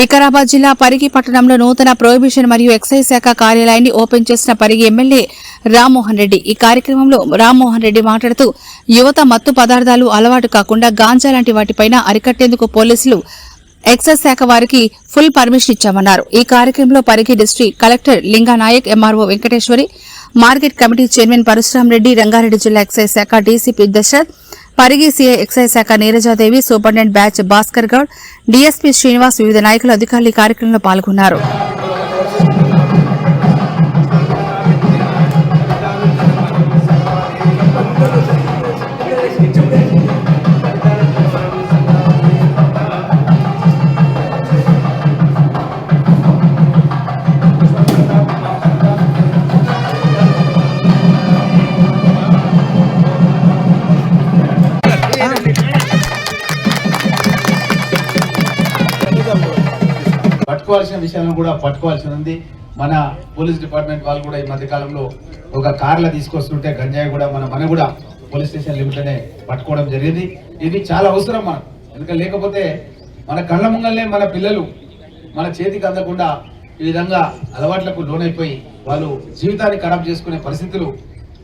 వికారాబాద్ జిల్లా పరిగి పట్టణంలో నూతన ప్రొహిబిషన్ మరియు ఎక్సైజ్ శాఖ కార్యాలయాన్ని ఓపెన్ చేసిన పరిగి ఎమ్మెల్యే రామ్మోహన్ రెడ్డి. ఈ కార్యక్రమంలో రామ్మోహన్ రెడ్డి మాట్లాడుతూ యువత మత్తు పదార్థాలు అలవాటు కాకుండా గాంజా లాంటి వాటిపైన అరికట్టేందుకు పోలీసులు ఎక్సైజ్ శాఖ వారికి ఫుల్ పర్మిషన్ ఇచ్చామన్నారు. ఈ కార్యక్రమంలో Parigi district collector Linganayak MRO Venkateshwari market committee chairman Parasuramareddy Rangareddy జిల్లా ఎక్సైజ్ శాఖ DCP Dasharath Parigi CI excise శాఖ Neerajadevi superintendent batch Bhaskar Goud DSP Srinivas వివిధ నాయకులు అధికారులు ఈ కార్యక్రమంలో పాల్గొన్నారు. పట్టుకోవాల్సిన విషయాలను కూడా పట్టుకోవాల్సి ఉంది. మన పోలీస్ డిపార్ట్మెంట్ వాళ్ళు కూడా ఈ మధ్యకాలంలో ఒక కార్ల తీసుకొస్తుంటే గంజాయి కూడా మన మన కూడా పోలీస్ స్టేషన్ లిమిట్లోనే పట్టుకోవడం జరిగింది. ఇది చాలా అవసరం మనకు. ఎందుకంటే లేకపోతే మన కళ్ళ ముంగల్నే మన పిల్లలు మన చేతికి అందకుండా ఈ విధంగా అలవాట్లకు లోనైపోయి వాళ్ళు జీవితాన్ని ఖరాబ్ చేసుకునే పరిస్థితులు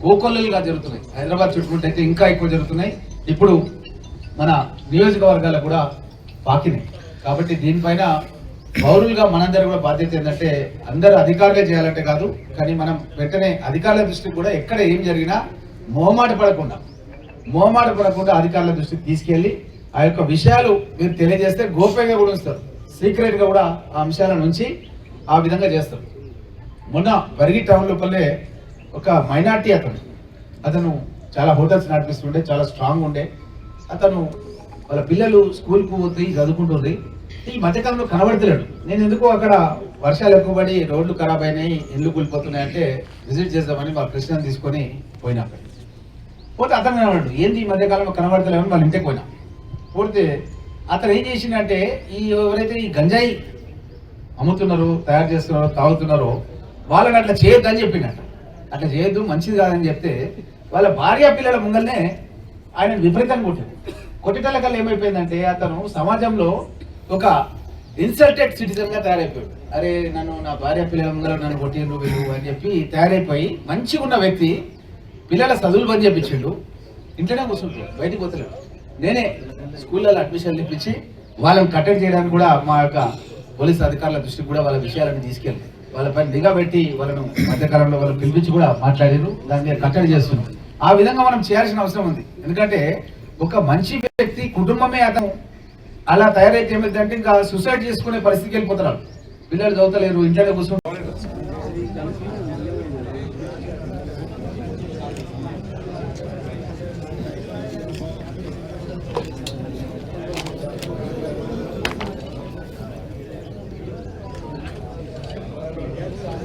కోకొల్లలుగా జరుగుతున్నాయి. హైదరాబాద్ చుట్టుముట్టు అయితే ఇంకా ఎక్కువ జరుగుతున్నాయి. ఇప్పుడు మన నియోజకవర్గాలు కూడా పాకినాయి. కాబట్టి దీనిపైన పౌరులుగా మనందరూ కూడా బాధ్యత ఏంటంటే అందరూ అధికారులే చేయాలంటే కాదు కానీ మనం వెంటనే అధికారుల దృష్టికి కూడా ఎక్కడ ఏం జరిగినా మొహమాట పడకుండా మొహమాట పడకుండా అధికారుల దృష్టికి తీసుకెళ్ళి ఆ యొక్క విషయాలు మీరు తెలియజేస్తే గోప్యంగా కూడా ఉంచుతారు. సీక్రెట్గా కూడా ఆ అంశాలను ఉంచి ఆ విధంగా చేస్తారు. మొన్న బరిగి టౌన్ లోపలే ఒక మైనార్టీ అతను అతను చాలా హోటల్స్ నడిపిస్తుండే చాలా స్ట్రాంగ్ ఉండే. అతను వాళ్ళ పిల్లలు స్కూల్కు పోతే చదువుకుంటుంది ఈ మధ్యకాలంలో కనబడతలేడు. నేను ఎందుకు అక్కడ వర్షాలు ఎక్కువ పడి రోడ్లు ఖరాబ్ అయినాయి ఇల్లు కూలిపోతున్నాయి అంటే విజిట్ చేద్దామని మా కృష్ణని తీసుకొని పోయినా అక్కడ. పోతే అతను కనబడు ఏంది ఈ మధ్యకాలంలో కనబడతలేమని వాళ్ళ ఇంటికి పోయినా. పోతే అతను ఏం చేసిందంటే ఈ ఎవరైతే ఈ గంజాయి అమ్ముతున్నారో తయారు చేస్తున్నారో తాగుతున్నారో వాళ్ళని అట్లా చేయొద్దని చెప్పిండట. అట్లా చేయొద్దు మంచిది కాదని చెప్తే వాళ్ళ భార్య పిల్లల ముందరనే ఆయన విపరీతంగా కొట్టాడు. కొట్టేటల్లకల్లా ఏమైపోయిందంటే అతను సమాజంలో ఒక ఇన్సల్టెడ్ సిటిజన్గా తయారైపోయాడు. అరే నన్ను నా భార్య పిల్లలందరూ నన్ను కొట్టిండ్రు వీళ్ళు అని చెప్పి తయారైపోయి మంచిగా ఉన్న వ్యక్తి పిల్లల చదువులు పని చెప్పించిండు ఇంట్లోనే కూర్చుంటాడు బయటికి పోతలేడు. నేనే స్కూళ్ళలో అడ్మిషన్లు ఇప్పించి వాళ్ళని కట్టడి చేయడానికి కూడా మా యొక్క పోలీస్ అధికారుల దృష్టికి కూడా వాళ్ళ విషయాలను తీసుకెళ్ళి వాళ్ళపై నిఘా పెట్టి వాళ్ళను మధ్యకాలంలో వాళ్ళు పిలిపించి కూడా మాట్లాడారు దాని మీద కట్టడి చేస్తున్నాం ఆ విధంగా మనం చేయాల్సిన అవసరం ఉంది. ఎందుకంటే ఒక మంచి వ్యక్తి కుటుంబమే అతను. అలా తయారైతే ఏమైందంటే ఇంకా సూసైడ్ చేసుకునే పరిస్థితికి వెళ్ళిపోతున్నారు. పిల్లలు చదువుతలేరు ఇంట్లోనే కూర్చుంటారు.